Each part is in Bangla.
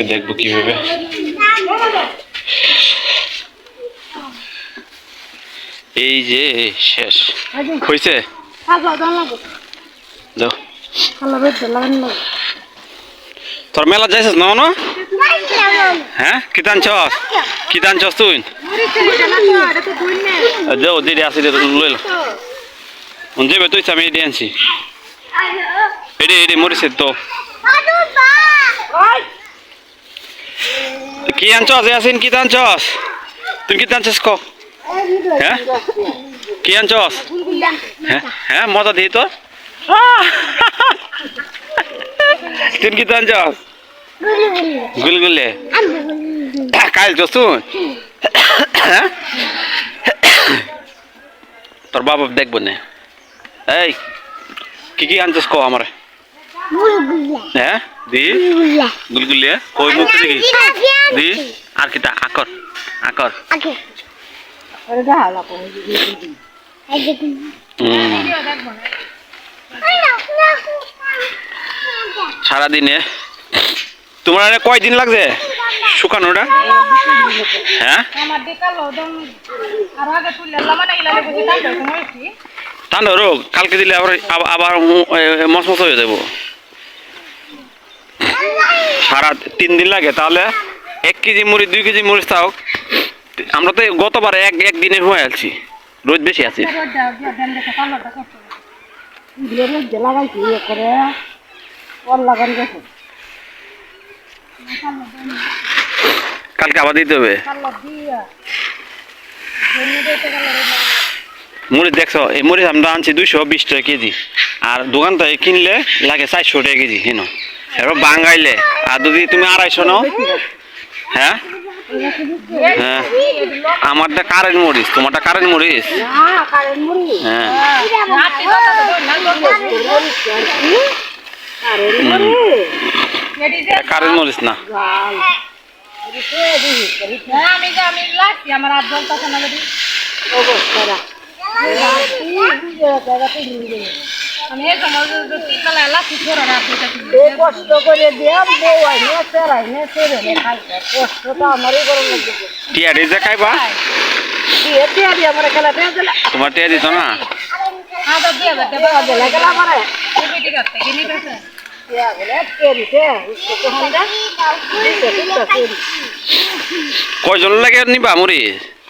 আজকে দেখব কীভাবে। এই যে, শেষ। হয়েছে তোর মেলা যাইছিস না না? হ্যাঁ? কি টানছস? কি টানছস তুই? যাও দিদি আসি লইল যাবে তুই আমি এটি আনছি। এডি এডি, মরিছে তো কি আনছস ইয়াসিন কি টানছস তুই কি টানছস ক হ্যাঁ কি আনছস হ্যাঁ মজা দিই তো তুই কি টানছস গুলগুলে কাল তো শুন তোর বাবা দেখব না এই কি কি আনছিস কো আমার হ্যাঁ দি গুলগুলিয়া কই মুখ দেখি দি আর কিটা? আকর আকর। সারাদিনে। তোমার এনে কয়দিন লাগছে শুকানোটা? হ্যাঁ? আর তুললে মানে ঠান্ডা রোগ কালকে দিলে আবার আবার- আবার মসমস হয়ে যাব। সারা তিন দিন লাগে তাহলে? এক কেজি মুড়ি, দুই কেজি মরিচ তাও আমরা তো গতবার এক একদিনে হয়ে আছি। রোজ বেশি আছি। কালকে আবার দিতে হবে। মরিচ দেখছ, এই মরিচ আমরা আনছি দুইশো বিশ টাকা কেজি। আর দোকান থেকে কিনলে লাগে চারশো টাকা কেজি, হেন। এবার বাঙ্গাইলে। আর যদি তুমি আড়াইশো নাও হ্যাঁ? হ্যাঁ। আমারটা কারেন্ট মরিচ তোমারটা কারেন্ট মরিচ? হ্যাঁ। কারেন্ট মরিচ না। হ্যাঁ, আমার এই কষ্ট করে দিয়াম বউ আইনে সেরাইনে সেরেনে খাইছে। কষ্ট তো আমারই গরম লাগছে। টিয়া যে খাইবা? দিয়ে আমার খেলা দিয়ে দিলা। তোমার টিয়া দিত না? আদা দিয়ে বেতে দিলা গেলা আমার। তুমি ঠিক আছে। কিনি গেছে দিয়া বলে কেরিতে উস্কো হন্দা দিতে দিতে কয়জন লাগে নিবা মরিচ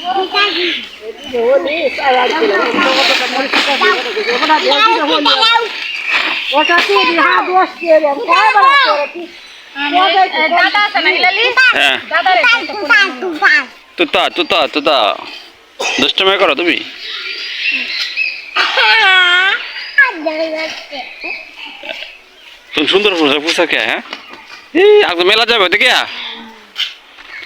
ওদেরা কালকে বলতাই হোলি সায়া ছিল কতটা মরে থাকে ওটা দিয়ে হোলি ওটা কি হা দোষ দিয়ে রে কয় বড় করে কি দাদা আছে না ইলালি হ্যাঁ দাদা রে তুতা তুতা তুতা দুষ্টমে করো তুমি তুমি সুন্দর পোশাক পোশাক কে হ্যাঁ এই আজ মেলা যাবে দেখে এ সাইডে যাস কে